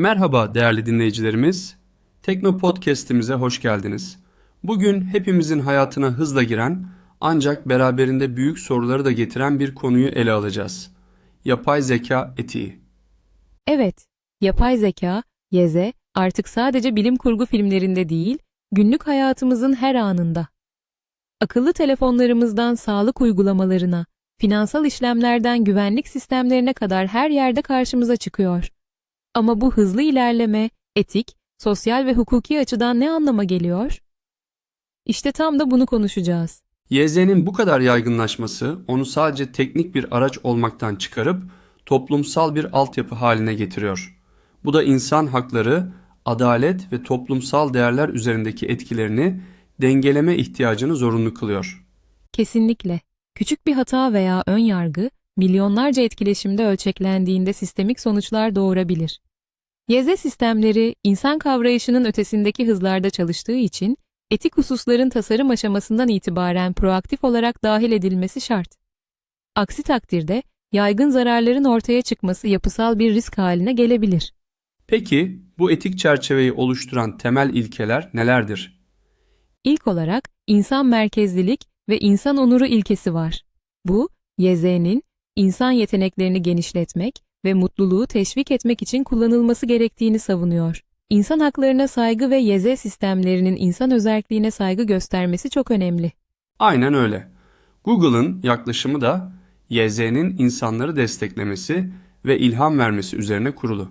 Merhaba değerli dinleyicilerimiz. Tekno Podcast'imize hoş geldiniz. Bugün hepimizin hayatına hızla giren ancak beraberinde büyük soruları da getiren bir konuyu ele alacağız. Yapay zeka etiği. Evet, yapay zeka, YZ, artık sadece bilim kurgu filmlerinde değil, günlük hayatımızın her anında. Akıllı telefonlarımızdan sağlık uygulamalarına, finansal işlemlerden güvenlik sistemlerine kadar her yerde karşımıza çıkıyor. Ama bu hızlı ilerleme, etik, sosyal ve hukuki açıdan ne anlama geliyor? İşte tam da bunu konuşacağız. YZ'nin bu kadar yaygınlaşması onu sadece teknik bir araç olmaktan çıkarıp toplumsal bir altyapı haline getiriyor. Bu da insan hakları, adalet ve toplumsal değerler üzerindeki etkilerini dengeleme ihtiyacını zorunlu kılıyor. Kesinlikle. Küçük bir hata veya ön yargı, milyonlarca etkileşimde ölçeklendiğinde sistemik sonuçlar doğurabilir. YZ sistemleri, insan kavrayışının ötesindeki hızlarda çalıştığı için, etik hususların tasarım aşamasından itibaren proaktif olarak dahil edilmesi şart. Aksi takdirde, yaygın zararların ortaya çıkması yapısal bir risk haline gelebilir. Peki bu etik çerçeveyi oluşturan temel ilkeler nelerdir? İlk olarak insan merkezlilik ve insan onuru ilkesi var. Bu, YZ'nin insan yeteneklerini genişletmek ve mutluluğu teşvik etmek için kullanılması gerektiğini savunuyor. İnsan haklarına saygı ve YZ sistemlerinin insan özerkliğine saygı göstermesi çok önemli. Aynen öyle. Google'ın yaklaşımı da YZ'nin insanları desteklemesi ve ilham vermesi üzerine kurulu.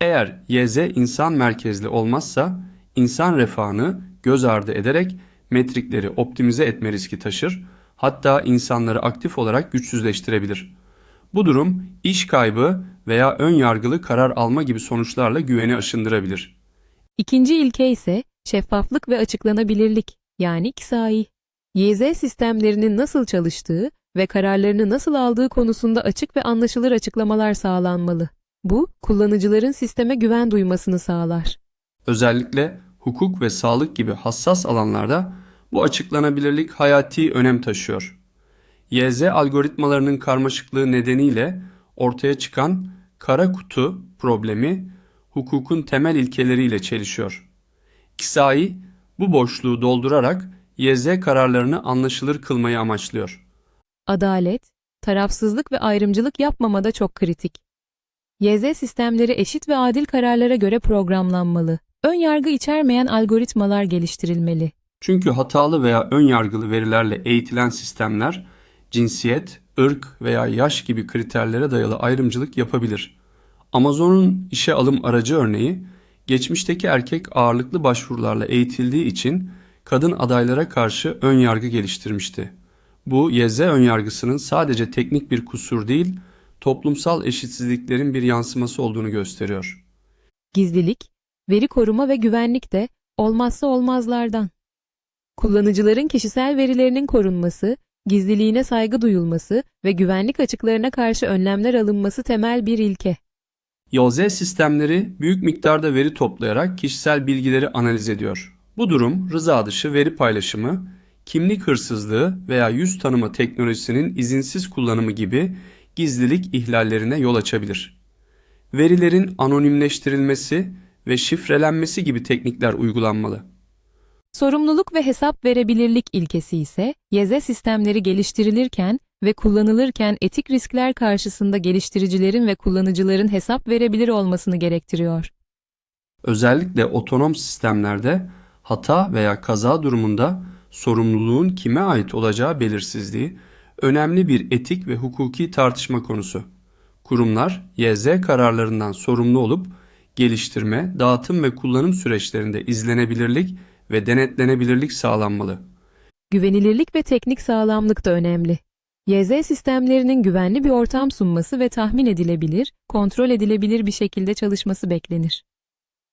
Eğer YZ insan merkezli olmazsa insan refahını göz ardı ederek metrikleri optimize etme riski taşır, hatta insanları aktif olarak güçsüzleştirebilir. Bu durum iş kaybı veya ön yargılı karar alma gibi sonuçlarla güveni aşındırabilir. İkinci ilke ise şeffaflık ve açıklanabilirlik yani KISAI. YZ sistemlerinin nasıl çalıştığı ve kararlarını nasıl aldığı konusunda açık ve anlaşılır açıklamalar sağlanmalı. Bu, kullanıcıların sisteme güven duymasını sağlar. Özellikle hukuk ve sağlık gibi hassas alanlarda bu açıklanabilirlik hayati önem taşıyor. YZ algoritmalarının karmaşıklığı nedeniyle ortaya çıkan kara kutu problemi hukukun temel ilkeleriyle çelişiyor. Kisai bu boşluğu doldurarak YZ kararlarını anlaşılır kılmayı amaçlıyor. Adalet, tarafsızlık ve ayrımcılık yapmamada çok kritik. YZ sistemleri eşit ve adil kararlara göre programlanmalı. Ön yargı içermeyen algoritmalar geliştirilmeli. Çünkü hatalı veya ön yargılı verilerle eğitilen sistemler cinsiyet, ırk veya yaş gibi kriterlere dayalı ayrımcılık yapabilir. Amazon'un işe alım aracı örneği geçmişteki erkek ağırlıklı başvurularla eğitildiği için kadın adaylara karşı ön yargı geliştirmişti. Bu YZ ön yargısının sadece teknik bir kusur değil, toplumsal eşitsizliklerin bir yansıması olduğunu gösteriyor. Gizlilik, veri koruma ve güvenlik de olmazsa olmazlardan. Kullanıcıların kişisel verilerinin korunması, gizliliğine saygı duyulması ve güvenlik açıklarına karşı önlemler alınması temel bir ilke. YOZ sistemleri büyük miktarda veri toplayarak kişisel bilgileri analiz ediyor. Bu durum rıza dışı veri paylaşımı, kimlik hırsızlığı veya yüz tanıma teknolojisinin izinsiz kullanımı gibi gizlilik ihlallerine yol açabilir. Verilerin anonimleştirilmesi ve şifrelenmesi gibi teknikler uygulanmalı. Sorumluluk ve hesap verebilirlik ilkesi ise YZ sistemleri geliştirilirken ve kullanılırken etik riskler karşısında geliştiricilerin ve kullanıcıların hesap verebilir olmasını gerektiriyor. Özellikle otonom sistemlerde hata veya kaza durumunda sorumluluğun kime ait olacağı belirsizliği önemli bir etik ve hukuki tartışma konusu. Kurumlar YZ kararlarından sorumlu olup geliştirme, dağıtım ve kullanım süreçlerinde izlenebilirlik ve denetlenebilirlik sağlanmalı. Güvenilirlik ve teknik sağlamlık da önemli. YZ sistemlerinin güvenli bir ortam sunması ve tahmin edilebilir, kontrol edilebilir bir şekilde çalışması beklenir.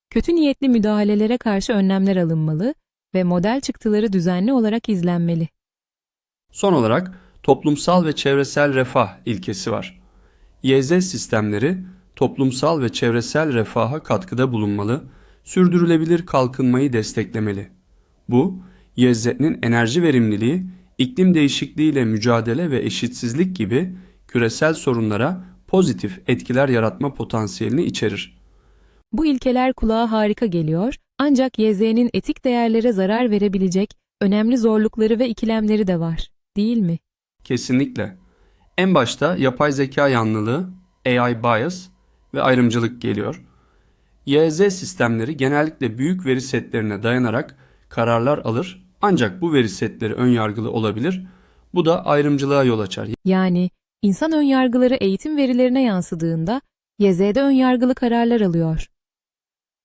Kötü niyetli müdahalelere karşı önlemler alınmalı ve model çıktıları düzenli olarak izlenmeli. Son olarak toplumsal ve çevresel refah ilkesi var. YZ sistemleri toplumsal ve çevresel refaha katkıda bulunmalı, sürdürülebilir kalkınmayı desteklemeli. Bu, YZ'nin enerji verimliliği, iklim değişikliğiyle mücadele ve eşitsizlik gibi küresel sorunlara pozitif etkiler yaratma potansiyelini içerir. Bu ilkeler kulağa harika geliyor ancak YZ'nin etik değerlere zarar verebilecek önemli zorlukları ve ikilemleri de var, değil mi? Kesinlikle. En başta yapay zeka yanlılığı, AI bias ve ayrımcılık geliyor. YZ sistemleri genellikle büyük veri setlerine dayanarak kararlar alır ancak bu veri setleri önyargılı olabilir. Bu da ayrımcılığa yol açar. Yani insan önyargıları eğitim verilerine yansıdığında YZ'de önyargılı kararlar alıyor.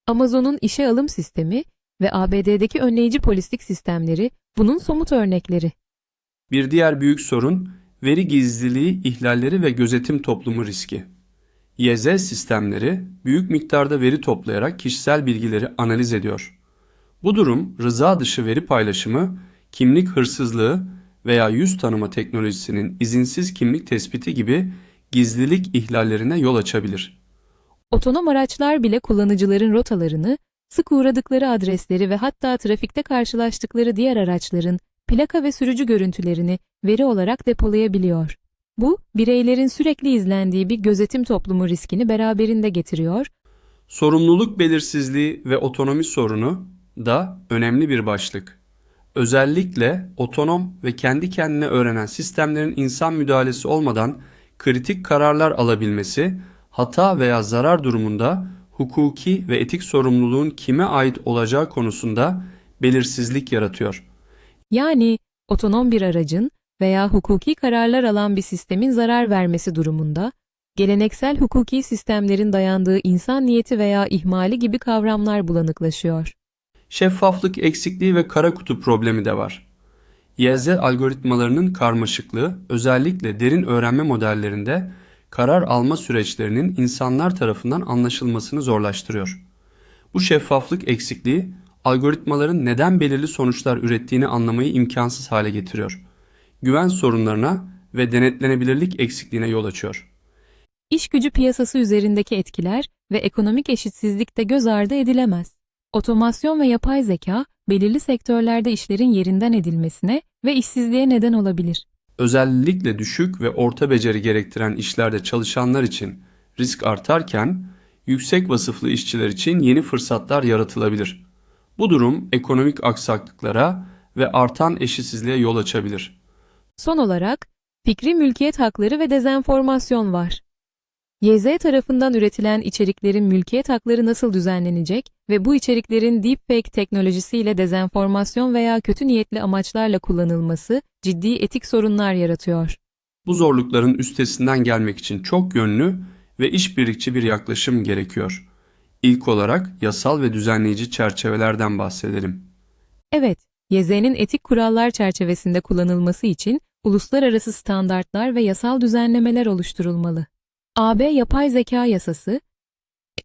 Amazon'un işe alım sistemi ve ABD'deki önleyici polislik sistemleri bunun somut örnekleri. Bir diğer büyük sorun veri gizliliği ihlalleri ve gözetim toplumu riski. YZ sistemleri büyük miktarda veri toplayarak kişisel bilgileri analiz ediyor. Bu durum rıza dışı veri paylaşımı, kimlik hırsızlığı veya yüz tanıma teknolojisinin izinsiz kimlik tespiti gibi gizlilik ihlallerine yol açabilir. Otonom araçlar bile kullanıcıların rotalarını, sık uğradıkları adresleri ve hatta trafikte karşılaştıkları diğer araçların plaka ve sürücü görüntülerini veri olarak depolayabiliyor. Bu, bireylerin sürekli izlendiği bir gözetim toplumu riskini beraberinde getiriyor Sorumluluk belirsizliği ve otonomi sorunu da önemli bir başlık. Özellikle otonom ve kendi kendine öğrenen sistemlerin insan müdahalesi olmadan kritik kararlar alabilmesi, hata veya zarar durumunda hukuki ve etik sorumluluğun kime ait olacağı konusunda belirsizlik yaratıyor. Yani otonom bir aracın veya hukuki kararlar alan bir sistemin zarar vermesi durumunda, geleneksel hukuki sistemlerin dayandığı insan niyeti veya ihmali gibi kavramlar bulanıklaşıyor. Şeffaflık eksikliği ve kara kutu problemi de var. YZ algoritmalarının karmaşıklığı özellikle derin öğrenme modellerinde karar alma süreçlerinin insanlar tarafından anlaşılmasını zorlaştırıyor. Bu şeffaflık eksikliği algoritmaların neden belirli sonuçlar ürettiğini anlamayı imkansız hale getiriyor. Güven sorunlarına ve denetlenebilirlik eksikliğine yol açıyor. İş gücü piyasası üzerindeki etkiler ve ekonomik eşitsizlik de göz ardı edilemez. Otomasyon ve yapay zeka, belirli sektörlerde işlerin yerinden edilmesine ve işsizliğe neden olabilir. Özellikle düşük ve orta beceri gerektiren işlerde çalışanlar için risk artarken yüksek vasıflı işçiler için yeni fırsatlar yaratılabilir. Bu durum ekonomik aksaklıklara ve artan eşitsizliğe yol açabilir. Son olarak, fikri mülkiyet hakları ve dezenformasyon var. YZ tarafından üretilen içeriklerin mülkiyet hakları nasıl düzenlenecek ve bu içeriklerin deepfake teknolojisiyle dezenformasyon veya kötü niyetli amaçlarla kullanılması ciddi etik sorunlar yaratıyor. Bu zorlukların üstesinden gelmek için çok yönlü ve işbirlikçi bir yaklaşım gerekiyor. İlk olarak yasal ve düzenleyici çerçevelerden bahsedelim. Evet, YZ'nin etik kurallar çerçevesinde kullanılması için uluslararası standartlar ve yasal düzenlemeler oluşturulmalı. AB Yapay Zeka Yasası,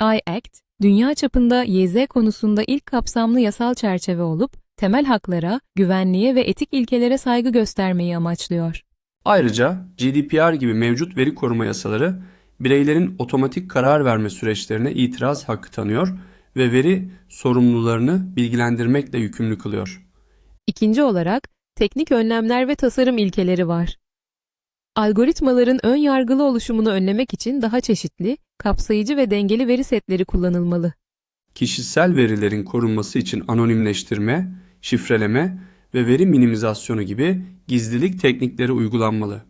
AI Act, dünya çapında YZ konusunda ilk kapsamlı yasal çerçeve olup, temel haklara, güvenliğe ve etik ilkelere saygı göstermeyi amaçlıyor. Ayrıca GDPR gibi mevcut veri koruma yasaları bireylerin otomatik karar verme süreçlerine itiraz hakkı tanıyor ve veri sorumlularını bilgilendirmekle yükümlü kılıyor. İkinci olarak, teknik önlemler ve tasarım ilkeleri var. Algoritmaların ön yargılı oluşumunu önlemek için daha çeşitli, kapsayıcı ve dengeli veri setleri kullanılmalı. Kişisel verilerin korunması için anonimleştirme, şifreleme ve veri minimizasyonu gibi gizlilik teknikleri uygulanmalı.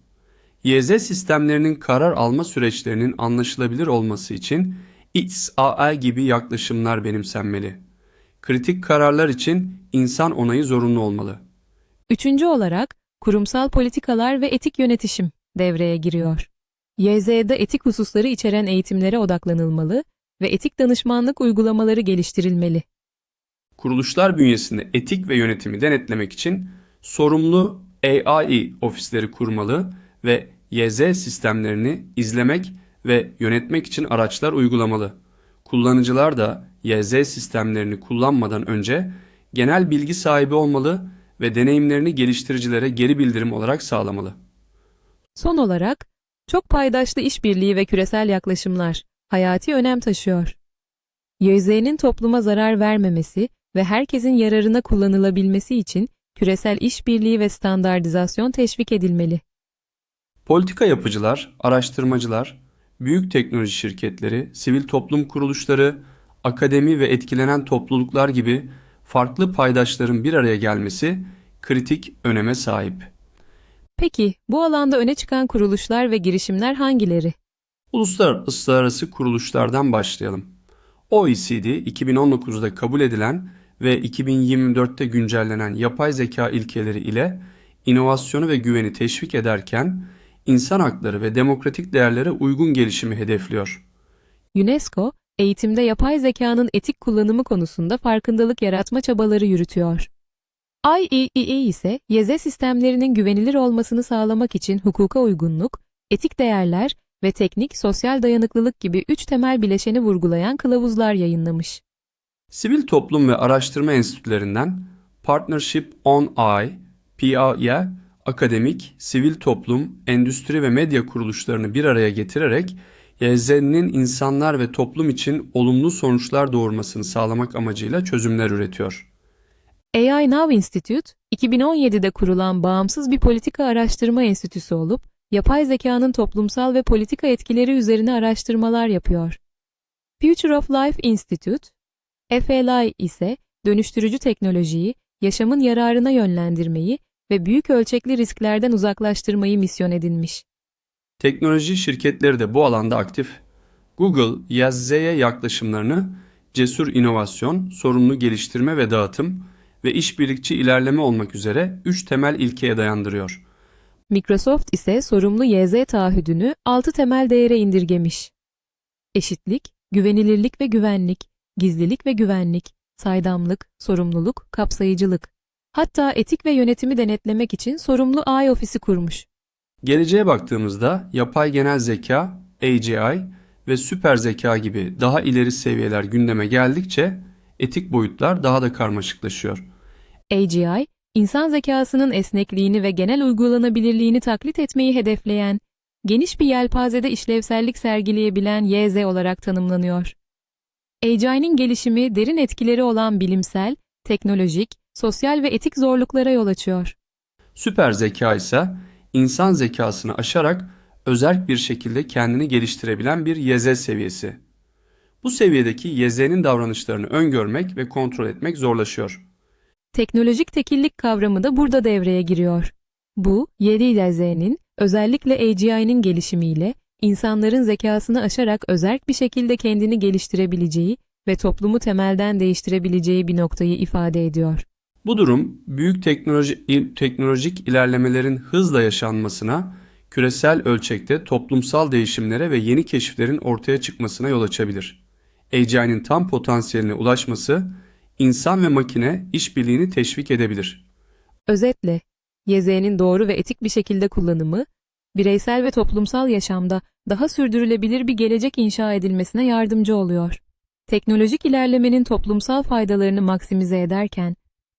YZ sistemlerinin karar alma süreçlerinin anlaşılabilir olması için XAI gibi yaklaşımlar benimsenmeli. Kritik kararlar için insan onayı zorunlu olmalı. Üçüncü olarak, kurumsal politikalar ve etik yönetişim devreye giriyor. YZ'de etik hususları içeren eğitimlere odaklanılmalı ve etik danışmanlık uygulamaları geliştirilmeli. Kuruluşlar bünyesinde etik ve yönetimi denetlemek için sorumlu AI ofisleri kurmalı ve YZ sistemlerini izlemek ve yönetmek için araçlar uygulamalı. Kullanıcılar da YZ sistemlerini kullanmadan önce genel bilgi sahibi olmalı ve deneyimlerini geliştiricilere geri bildirim olarak sağlamalı. Son olarak, çok paydaşlı işbirliği ve küresel yaklaşımlar hayati önem taşıyor. YZ'nin topluma zarar vermemesi ve herkesin yararına kullanılabilmesi için küresel işbirliği ve standartizasyon teşvik edilmeli. Politika yapıcılar, araştırmacılar, büyük teknoloji şirketleri, sivil toplum kuruluşları, akademi ve etkilenen topluluklar gibi farklı paydaşların bir araya gelmesi kritik öneme sahip. Peki, bu alanda öne çıkan kuruluşlar ve girişimler hangileri? Uluslararası kuruluşlardan başlayalım. OECD 2019'da kabul edilen ve 2024'te güncellenen yapay zeka ilkeleri ile inovasyonu ve güveni teşvik ederken insan hakları ve demokratik değerlere uygun gelişimi hedefliyor. UNESCO, eğitimde yapay zekanın etik kullanımı konusunda farkındalık yaratma çabaları yürütüyor. IEEE ise YZ sistemlerinin güvenilir olmasını sağlamak için hukuka uygunluk, etik değerler ve teknik sosyal dayanıklılık gibi üç temel bileşeni vurgulayan kılavuzlar yayınlamış. Sivil toplum ve araştırma enstitülerinden Partnership on AI, PIA, akademik, sivil toplum, endüstri ve medya kuruluşlarını bir araya getirerek YZ'nin insanlar ve toplum için olumlu sonuçlar doğurmasını sağlamak amacıyla çözümler üretiyor. AI Now Institute, 2017'de kurulan bağımsız bir politika araştırma enstitüsü olup, yapay zekanın toplumsal ve politika etkileri üzerine araştırmalar yapıyor. Future of Life Institute, FLI ise dönüştürücü teknolojiyi, yaşamın yararına yönlendirmeyi ve büyük ölçekli risklerden uzaklaştırmayı misyon edinmiş. Teknoloji şirketleri de bu alanda aktif. Google, YZ'ye yaklaşımlarını cesur inovasyon, sorumlu geliştirme ve dağıtım ve işbirlikçi ilerleme olmak üzere üç temel ilkeye dayandırıyor. Microsoft ise sorumlu YZ taahhüdünü 6 temel değere indirgemiş. Eşitlik, güvenilirlik ve güvenlik, gizlilik ve güvenlik, saydamlık, sorumluluk, kapsayıcılık. Hatta etik ve yönetimi denetlemek için sorumlu AI ofisi kurmuş. Geleceğe baktığımızda yapay genel zeka, AGI ve süper zeka gibi daha ileri seviyeler gündeme geldikçe etik boyutlar daha da karmaşıklaşıyor. AGI, insan zekasının esnekliğini ve genel uygulanabilirliğini taklit etmeyi hedefleyen, geniş bir yelpazede işlevsellik sergileyebilen YZ olarak tanımlanıyor. AGI'nin gelişimi derin etkileri olan bilimsel, teknolojik, sosyal ve etik zorluklara yol açıyor. Süper zeka ise insan zekasını aşarak özerk bir şekilde kendini geliştirebilen bir YZ seviyesi. Bu seviyedeki YZ'nin davranışlarını öngörmek ve kontrol etmek zorlaşıyor. Teknolojik tekillik kavramı da burada devreye giriyor. Bu, YDZ'nin, özellikle AGI'nin gelişimiyle, insanların zekasını aşarak özerk bir şekilde kendini geliştirebileceği ve toplumu temelden değiştirebileceği bir noktayı ifade ediyor. Bu durum büyük teknoloji, teknolojik ilerlemelerin hızla yaşanmasına, küresel ölçekte toplumsal değişimlere ve yeni keşiflerin ortaya çıkmasına yol açabilir. AGI'nin tam potansiyeline ulaşması, insan ve makine işbirliğini teşvik edebilir. Özetle, YZ'nin doğru ve etik bir şekilde kullanımı, bireysel ve toplumsal yaşamda daha sürdürülebilir bir gelecek inşa edilmesine yardımcı oluyor. Teknolojik ilerlemenin toplumsal faydalarını maksimize ederken,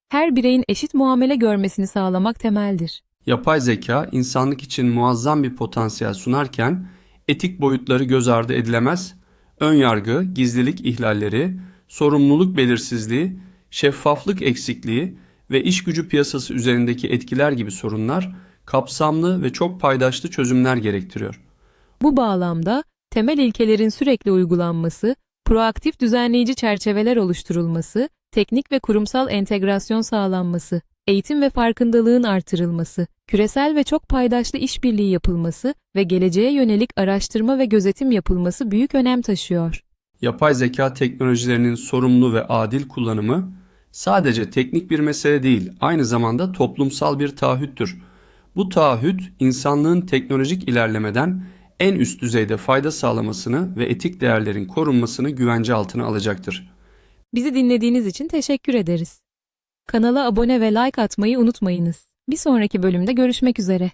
her bireyin eşit muamele görmesini sağlamak temeldir. Yapay zeka insanlık için muazzam bir potansiyel sunarken etik boyutları göz ardı edilemez, ön yargı, gizlilik ihlalleri, sorumluluk belirsizliği, şeffaflık eksikliği ve iş gücü piyasası üzerindeki etkiler gibi sorunlar kapsamlı ve çok paydaşlı çözümler gerektiriyor. Bu bağlamda temel ilkelerin sürekli uygulanması, proaktif düzenleyici çerçeveler oluşturulması, teknik ve kurumsal entegrasyon sağlanması, eğitim ve farkındalığın artırılması, küresel ve çok paydaşlı işbirliği yapılması ve geleceğe yönelik araştırma ve gözetim yapılması büyük önem taşıyor. Yapay zeka teknolojilerinin sorumlu ve adil kullanımı sadece teknik bir mesele değil, aynı zamanda toplumsal bir taahhüttür. Bu taahhüt insanlığın teknolojik ilerlemeden en üst düzeyde fayda sağlamasını ve etik değerlerin korunmasını güvence altına alacaktır. Bizi dinlediğiniz için teşekkür ederiz. Kanala abone ve like atmayı unutmayınız. Bir sonraki bölümde görüşmek üzere.